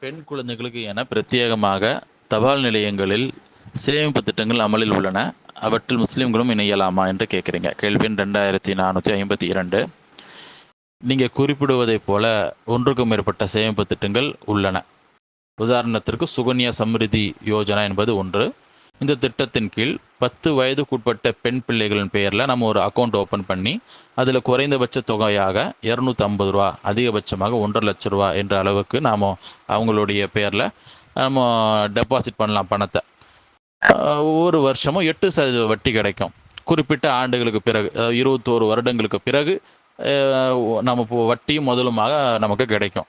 பெண் குழந்தைகளுக்கு என பிரத்யேகமாக தபால் நிலையங்களில் சேமிப்பு திட்டங்கள் அமலில் உள்ளன. அவற்றில் முஸ்லீம்களும் இணையலாமா என்று கேட்குறீங்க. கேள்வி ரெண்டாயிரத்தி நானூற்றி ஐம்பத்தி இரண்டு. நீங்கள் குறிப்பிடுவதைப் போல ஒன்றுக்கும் மேற்பட்ட சேமிப்பு திட்டங்கள் உள்ளன. உதாரணத்திற்கு சுகன்யா சம்ரிதி யோஜனா என்பது ஒன்று. இந்த திட்டத்தின் கீழ் பத்து வயதுக்குட்பட்ட பெண் பிள்ளைகளின் பெயரில் நம்ம ஒரு அக்கௌண்ட் ஓப்பன் பண்ணி அதில் குறைந்தபட்ச தொகையாக இரநூத்தம்பது ரூபா அதிகபட்சமாக ஒன்றரை லட்ச ரூபா என்ற அளவுக்கு நாம் அவங்களுடைய பெயரில் நம்ம டெபாசிட் பண்ணலாம் பணத்தை. ஒவ்வொரு வருஷமும் எட்டு சதவீத வட்டி கிடைக்கும். குறிப்பிட்ட ஆண்டுகளுக்கு பிறகு இருபத்தோரு வருடங்களுக்கு பிறகு நம்ம வட்டியும் முதலுமாக நமக்கு கிடைக்கும்.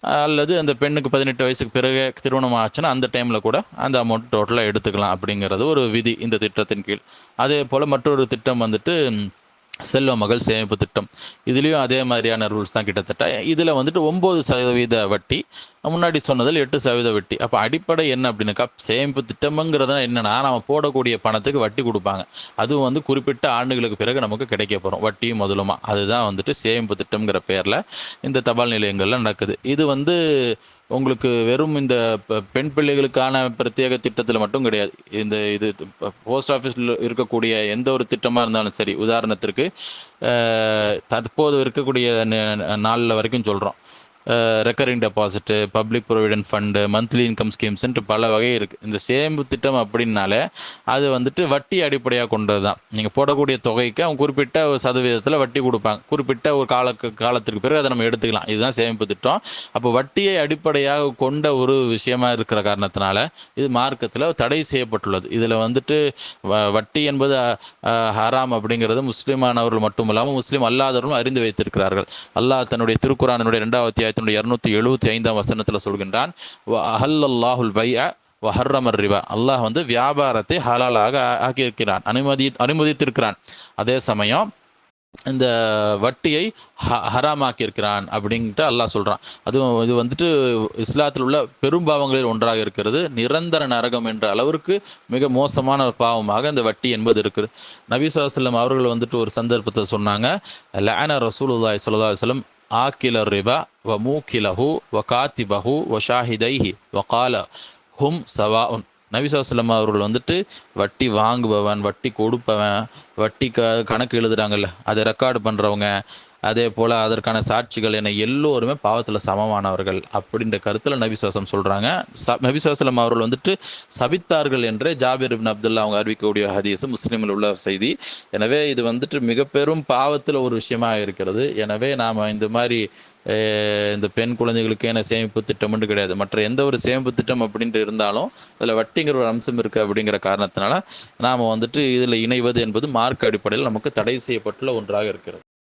அல்லது அந்த பெண்ணுக்கு பதினெட்டு வயசுக்கு பிறகு திருமணம் ஆச்சுன்னா அந்த டைமில் கூட அந்த அமௌண்ட் டோட்டலாக எடுத்துக்கலாம் அப்படிங்கிறது ஒரு விதி இந்த திட்டத்தின் கீழ். அதே போல் மற்றொரு திட்டம் வந்துட்டு செல்வ மகள் சேமிப்பு திட்டம். இதுலேயும் அதே மாதிரியான ரூல்ஸ் தான் கிட்டத்தட்ட. இதில் வந்துட்டு ஒம்பது சதவீத வட்டி முன்னாடி சொன்னதில் எட்டு சதவீத வட்டி. அப்போ அடிப்படை என்ன அப்படின்னாக்கா சேமிப்பு திட்டம்ங்கிறது என்னென்னா நம்ம போடக்கூடிய பணத்துக்கு வட்டி கொடுப்பாங்க. அதுவும் வந்து குறிப்பிட்ட ஆண்டுகளுக்கு பிறகு நமக்கு கிடைக்க போகிறோம் வட்டியும் முதலுமா. அதுதான் வந்துட்டு சேமிப்பு திட்டம்ங்கிற பேரில் இந்த தபால் நிலையங்களில் நடக்குது. இது வந்து உங்களுக்கு வெறும் இந்த பெண் பிள்ளைகளுக்கான பிரத்யேக திட்டத்தில் மட்டும் கிடையாது. இந்த இது போஸ்ட் ஆஃபீஸில் இருக்கக்கூடிய எந்த ஒரு திட்டமாக இருந்தாலும் சரி உதாரணத்திற்கு அஹ், தற்போது இருக்கக்கூடிய நாளில் வரைக்கும் சொல்கிறோம் recurring deposit public provident fund monthly income ஸ்கீம்ஸ்ன்ட்டு பல வகை இருக்குது இந்த சேமிப்பு திட்டம் அப்படின்னாலே அது வந்துட்டு வட்டி அடிப்படையாக கொண்டது தான் நீங்கள் போடக்கூடிய தொகைக்கு அவங்க குறிப்பிட்ட ஒரு சதவீதத்தில் வட்டி கொடுப்பாங்க. குறிப்பிட்ட ஒரு கால காலத்திற்கு பிறகு அதை நம்ம எடுத்துக்கலாம். இதுதான் சேமிப்பு திட்டம். அப்போ வட்டியை அடிப்படையாக கொண்ட ஒரு விஷயமா இருக்கிற காரணத்தினால இது மார்க்கத்தில் தடை செய்யப்பட்டுள்ளது. இதில் வந்துட்டு வ- வட்டி என்பது ஹராம் அப்படிங்கிறது முஸ்லீமானவர்கள் மட்டும் இல்லாமல் முஸ்லீம் அல்லாதவர்களும் அறிந்து வைத்திருக்கிறார்கள். அல்லாஹ் தன்னுடைய திருக்குறானுடைய ரெண்டாவது அத்தியாயத்தினுடைய இருநூத்தி எழுபத்தி ஐந்தாம் வசனத்தில் சொல்கின்றான் அஹல்லல்லாஹுல் பைஅ வஹர்ரமர் ரிவா அல்லாஹ் வந்து வியாபாரத்தை ஹலாலாக ஆக்கியிருக்கிறான் அனுமதி அனுமதித்திருக்கிறான். அதே சமயம் இந்த வட்டியை ஹ ஹராமாக்கியிருக்கிறான் அப்படின்ட்டு அல்லாஹ் சொல்கிறான் அதுவும் இது வந்துட்டு இஸ்லாத்தில் உள்ள பெரும்பாவங்களில் ஒன்றாக இருக்கிறது நிரந்தர நரகம் என்ற அளவிற்கு மிக மோசமான பாவமாக இந்த வட்டி என்பது இருக்குது. நபி ஸல்லல்லாஹு அவர்கள் வந்துட்டு ஒரு சந்தர்ப்பத்தில் சொன்னாங்க லேன ரசூல் ஸல்லல்லாஹு அலைஹி வஸல்லம் ஆக்கில ரிபா வ மூக்கிலஹு வ காத்திபஹு வ ஷாஹிதைஹி வ கால ஹும் சவா உன் ஸல்லல்லாஹு அவர்கள் வந்துட்டு வட்டி வாங்குபவன் வட்டி கொடுப்பவன் வட்டி க கணக்கு எழுதுறாங்கல்ல அதை ரெக்கார்டு பண்ணுறவங்க அதே போல் அதற்கான சாட்சிகள் என எல்லோருமே பாவத்தில் சமமானவர்கள் அப்படின்ற கருத்தில் நபிசுவாசம் சொல்கிறாங்க ச நபிசுவாசலம் அவர்கள் வந்துட்டு சபித்தார்கள் என்றே ஜாபிர் இப்னு அப்துல்லா அவங்க அறிவிக்கக்கூடிய ஹதீஸ் முஸ்லீமில் உள்ள செய்தி. எனவே இது வந்துட்டு மிக பெரும் பாவத்தில் ஒரு விஷயமாக இருக்கிறது. எனவே நாம் இந்த மாதிரி இந்த பெண் குழந்தைகளுக்கு என சேமிப்பு திட்டம்னு கிடையாது. மற்ற எந்த ஒரு சேமிப்பு திட்டம் அப்படின்ட்டு இருந்தாலும் அதில் வட்டிங்கிற ஒரு அம்சம் இருக்குது அப்படிங்கிற காரணத்தினால நாம் வந்துட்டு இதில் இணைவது என்பது மார்க் அடிப்படையில் நமக்கு தடை செய்யப்பட்டுள்ள ஒன்றாக இருக்கிறது.